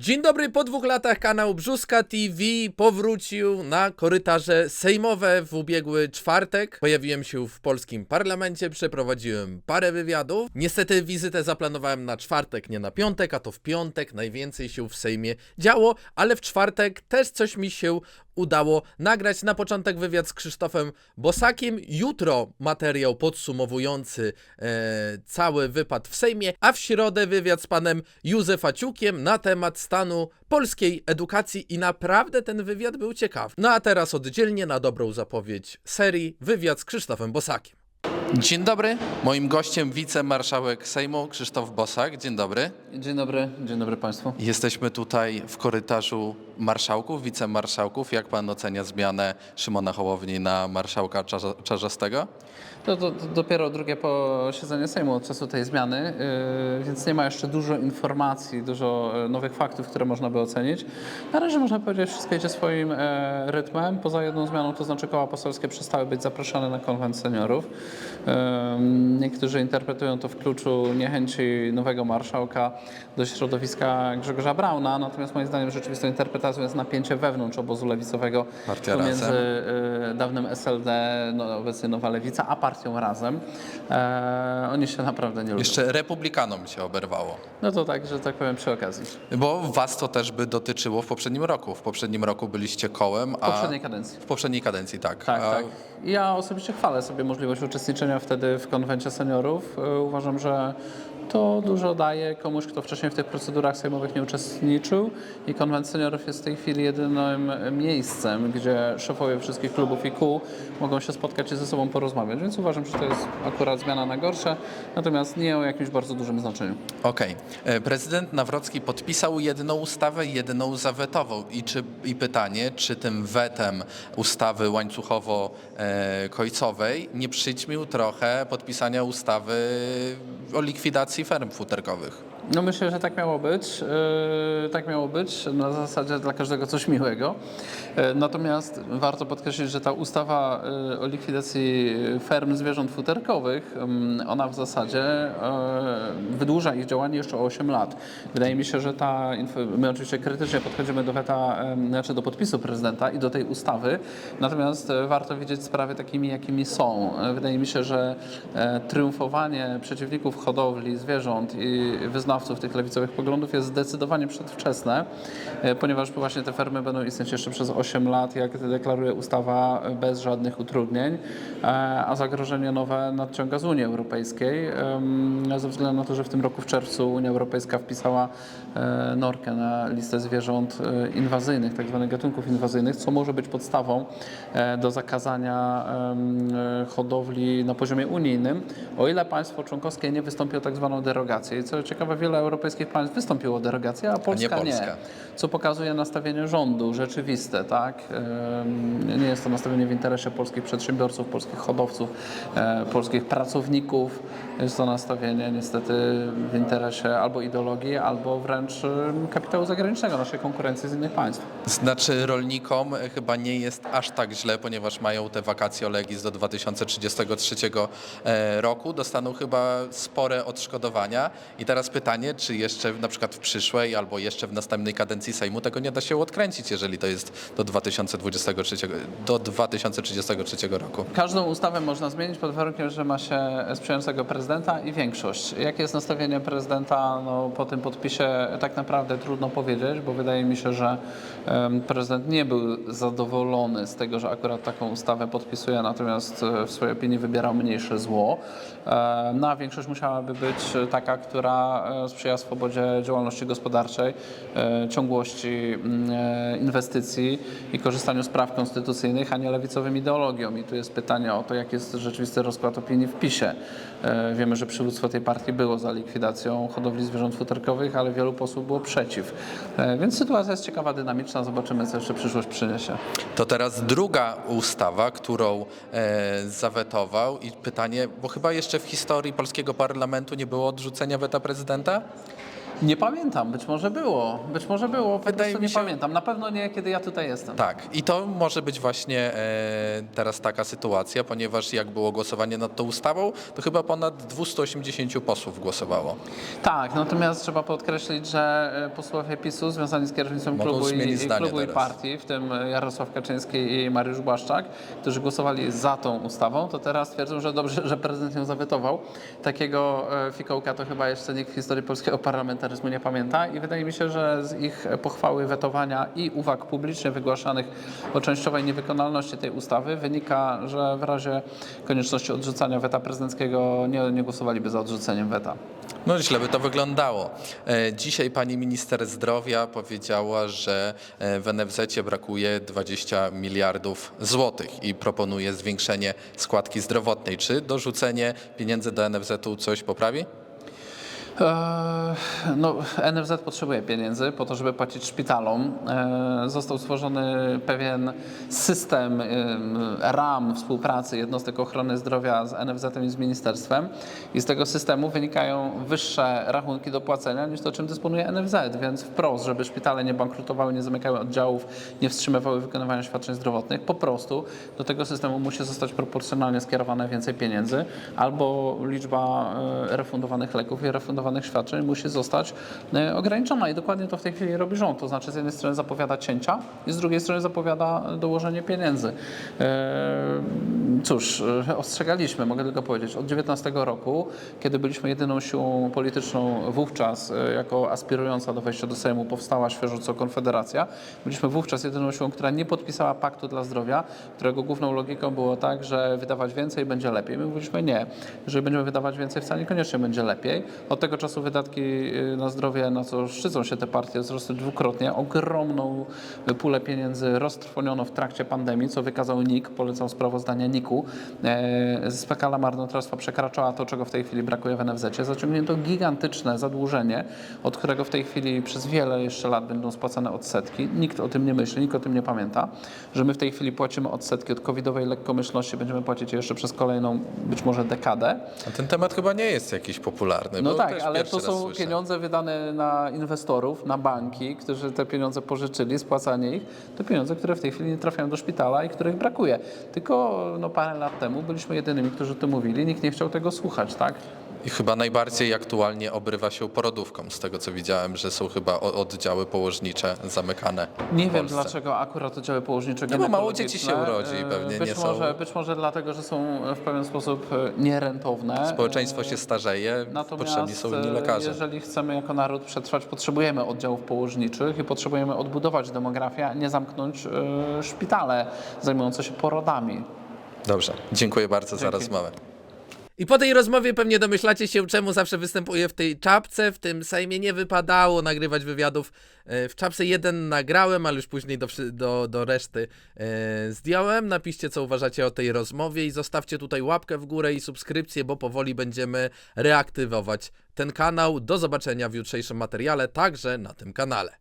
Dzień dobry, po dwóch latach kanał Brzuska TV powrócił na korytarze sejmowe w ubiegły czwartek. Pojawiłem się w polskim parlamencie, przeprowadziłem parę wywiadów. Niestety wizytę zaplanowałem na czwartek, nie na piątek, a to w piątek najwięcej się w Sejmie działo, ale w czwartek też coś mi się udało nagrać. Na początek wywiad z Krzysztofem Bosakiem, jutro materiał podsumowujący e, cały wypad w Sejmie, a w środę wywiad z panem Józefaciukiem na temat stanu polskiej edukacji i naprawdę ten wywiad był ciekawy. No a teraz oddzielnie na dobrą zapowiedź serii wywiad z Krzysztofem Bosakiem. Dzień dobry, moim gościem wicemarszałek Sejmu Krzysztof Bosak. Dzień dobry. Dzień dobry, dzień dobry Państwu. Jesteśmy tutaj w korytarzu marszałków, wicemarszałków. Jak pan ocenia zmianę Szymona Hołowni na marszałka Czarza- Czarzastego? To, to, to dopiero drugie posiedzenie Sejmu od czasu tej zmiany, yy, więc nie ma jeszcze dużo informacji, dużo e, nowych faktów, które można by ocenić. Na razie można powiedzieć, wszystko idzie swoim e, rytmem. Poza jedną zmianą, to znaczy koła poselskie przestały być zapraszane na konwent seniorów. Yy, niektórzy interpretują to w kluczu niechęci nowego marszałka do środowiska Grzegorza Brauna, natomiast moim zdaniem rzeczywistą interpretacją jest napięcie wewnątrz obozu lewicowego Partia pomiędzy Razem. y, dawnym SLD, no, obecnie Nowa Lewica, a partią Razem. E, oni się naprawdę nie lubią. Jeszcze republikanom się oberwało. No to tak, że tak powiem przy okazji. Bo was to też by dotyczyło w poprzednim roku. W poprzednim roku byliście kołem, a W poprzedniej kadencji. w poprzedniej kadencji tak. Tak, a tak. Ja osobiście chwalę sobie możliwość uczestniczenia wtedy w konwencie seniorów. E, Uważam, że to dużo daje komuś, kto wcześniej w tych procedurach sejmowych nie uczestniczył i konwent seniorów jest w tej chwili jedynym miejscem, gdzie szefowie wszystkich klubów i kół mogą się spotkać i ze sobą porozmawiać, więc uważam, że to jest akurat zmiana na gorsze, natomiast nie o jakimś bardzo dużym znaczeniu. Okej. E, Prezydent Nawrocki podpisał jedną ustawę, jedną zawetował. I, czy, I pytanie, czy tym wetem ustawy łańcuchowo-końcowej nie przyćmił trochę podpisania ustawy o likwidacji ferm futerkowych? No myślę, że tak miało być. Yy, tak miało być. Na zasadzie dla każdego coś miłego. Yy, Natomiast warto podkreślić, że ta ustawa yy, o likwidacji ferm zwierząt futerkowych, ym, ona w zasadzie yy, wydłuża ich działanie jeszcze o 8 lat. Wydaje mi się, że ta, my oczywiście krytycznie podchodzimy do weta, ym, znaczy do podpisu prezydenta i do tej ustawy, natomiast yy, warto widzieć sprawy takimi, jakimi są. Yy, Wydaje mi się, że e, triumfowanie przeciwników hodowli zwierząt i wyznawców tych lewicowych poglądów jest zdecydowanie przedwczesne, e, ponieważ właśnie te fermy będą istnieć jeszcze przez 8 lat, jak deklaruje ustawa, e, bez żadnych utrudnień, e, a zagrożenie nowe nadciąga z Unii Europejskiej, ze względu na to, że w tym roku w czerwcu Unia Europejska wpisała norkę na listę zwierząt inwazyjnych, tak zwanych gatunków inwazyjnych, co może być podstawą do zakazania hodowli na poziomie unijnym, o ile państwo członkowskie nie wystąpi o tak zwaną derogację. I co ciekawe, wiele europejskich państw wystąpiło o derogację, a Polska nie. Polska. Co pokazuje nastawienie rządu rzeczywiste, tak? Nie jest to nastawienie w interesie polskich przedsiębiorców, polskich hodowców, e, polskich pracowników. Jest to nastawienie niestety w interesie albo ideologii, albo wręcz kapitału zagranicznego, naszej konkurencji z innych państw. Znaczy rolnikom chyba nie jest aż tak źle, ponieważ mają te wakacje legis do 2033 e, roku. Dostaną chyba spore odszkodowania. I teraz pytanie, czy jeszcze na przykład w przyszłej albo jeszcze w następnej kadencji Sejmu tego nie da się odkręcić, jeżeli to jest do 2023, do 2033 roku. Każdą ustawę można zmienić pod warunkiem, że ma się sprzyjającego prezydenta i większość. Jakie jest nastawienie prezydenta no, po tym podpisie, tak naprawdę trudno powiedzieć, bo wydaje mi się, że prezydent nie był zadowolony z tego, że akurat taką ustawę podpisuje, natomiast e, w swojej opinii wybierał mniejsze zło. E, No a większość musiałaby być taka, która e, sprzyja swobodzie działalności gospodarczej, e, ciągłości mm, e, inwestycji i korzystaniu z praw konstytucyjnych, a nie lewicowym ideologią. I tu jest pytanie o to, jaki jest rzeczywisty rozkład opinii w PiSie. E, Wiemy, że przywództwo tej partii było za likwidacją hodowli zwierząt futerkowych, ale wielu posłów było przeciw. Więc sytuacja jest ciekawa, dynamiczna. Zobaczymy, co jeszcze przyszłość przyniesie. To teraz druga ustawa, którą zawetował i pytanie, bo chyba jeszcze w historii polskiego parlamentu nie było odrzucenia weta prezydenta? tá? Nie pamiętam, być może było. Być może było, po Wydaje prostu mi nie się- pamiętam. Na pewno nie, kiedy ja tutaj jestem. Tak, i to może być właśnie e, teraz taka sytuacja, ponieważ jak było głosowanie nad tą ustawą, to chyba ponad 280 posłów głosowało. Tak, natomiast trzeba podkreślić, że e, posłowie PiSu związani z kierownictwem Mogą klubu, i, zmienić i, zdanie klubu i teraz. partii, w tym Jarosław Kaczyński i Mariusz Błaszczak, którzy głosowali za tą ustawą, to teraz twierdzą, że dobrze, że prezydent ją zawetował. Takiego e, fikołka to chyba jeszcze nikt w historii polskiego parlamentaryzmu nie pamięta i wydaje mi się, że z ich pochwały wetowania i uwag publicznie wygłaszanych o częściowej niewykonalności tej ustawy wynika, że w razie konieczności odrzucania weta prezydenckiego nie, nie głosowaliby za odrzuceniem weta. No źle by to wyglądało. E, Dzisiaj pani minister zdrowia powiedziała, że e, w NFZ brakuje 20 miliardów złotych i proponuje zwiększenie składki zdrowotnej. Czy dorzucenie pieniędzy do NFZ-u coś poprawi? Eee, No, NFZ potrzebuje pieniędzy po to, żeby płacić szpitalom. Eee, Został stworzony pewien system em, ram współpracy jednostek ochrony zdrowia z NFZ-em i z ministerstwem i z tego systemu wynikają wyższe rachunki do płacenia niż to, czym dysponuje NFZ, więc wprost, żeby szpitale nie bankrutowały, nie zamykały oddziałów, nie wstrzymywały wykonywania świadczeń zdrowotnych, po prostu do tego systemu musi zostać proporcjonalnie skierowane więcej pieniędzy albo liczba e, refundowanych leków i refundowanych świadczeń musi zostać e, ograniczona i dokładnie to w tej chwili robi rząd. To znaczy z jednej strony zapowiada cięcia i z drugiej strony zapowiada dołożenie pieniędzy. E, Cóż, e, ostrzegaliśmy, mogę tylko powiedzieć, od 19 roku, kiedy byliśmy jedyną siłą polityczną wówczas, jako aspirująca do wejścia do Sejmu, powstała świeżo co Konfederacja. Byliśmy wówczas jedyną siłą, która nie podpisała paktu dla zdrowia, którego główną logiką było tak, że wydawać więcej będzie lepiej. My mówiliśmy nie. Jeżeli będziemy wydawać więcej, wcale niekoniecznie będzie lepiej. Od tego czasu wydatki y, na zdrowie, na co szczycą się te partie, wzrosły dwukrotnie. Ogromną pulę pieniędzy roztrwoniono w trakcie pandemii, co wykazał NIK, polecał sprawozdanie NIK-u. E, Skala marnotrawstwa przekraczała to, czego w tej chwili brakuje w NFZ. Zaciągnięto gigantyczne zadłużenie, od którego w tej chwili przez wiele jeszcze lat będą spłacane odsetki. Nikt o tym nie myśli, nikt o tym nie pamięta, że my w tej chwili płacimy odsetki od covidowej lekkomyślności, będziemy płacić je jeszcze przez kolejną być może dekadę. A ten temat chyba nie jest jakiś popularny. No bo tak, też ale to są pieniądze wydane na inwestorów, na banki, którzy te pieniądze pożyczyli, spłacanie ich. To pieniądze, które w tej chwili nie trafiają do szpitala i których brakuje. Tylko no, parę lat temu byliśmy jedynymi, którzy to mówili. Nikt nie chciał tego słuchać, tak? I chyba najbardziej aktualnie obrywa się porodówką, z tego co widziałem, że są chyba oddziały położnicze zamykane. Nie wiem, Polsce. dlaczego akurat oddziały położnicze No bo mało dzieci się urodzi i e, pewnie być nie są- może, Być może dlatego, że są w pewien sposób e, nierentowne. Społeczeństwo E, się starzeje, Natomiast potrzebni są inni e, lekarze. jeżeli chcemy jako naród przetrwać, potrzebujemy oddziałów położniczych i potrzebujemy odbudować demografię, a nie zamknąć e, szpitale zajmujące się porodami. Dobrze, dziękuję bardzo za Dzięki. rozmowę. I po tej rozmowie pewnie domyślacie się, czemu zawsze występuję w tej czapce. W tym Sejmie nie wypadało nagrywać wywiadów. E, W czapce jeden nagrałem, ale już później do, do, do reszty e, zdjąłem. Napiszcie, co uważacie o tej rozmowie i zostawcie tutaj łapkę w górę i subskrypcję, bo powoli będziemy reaktywować ten kanał. Do zobaczenia w jutrzejszym materiale, także na tym kanale.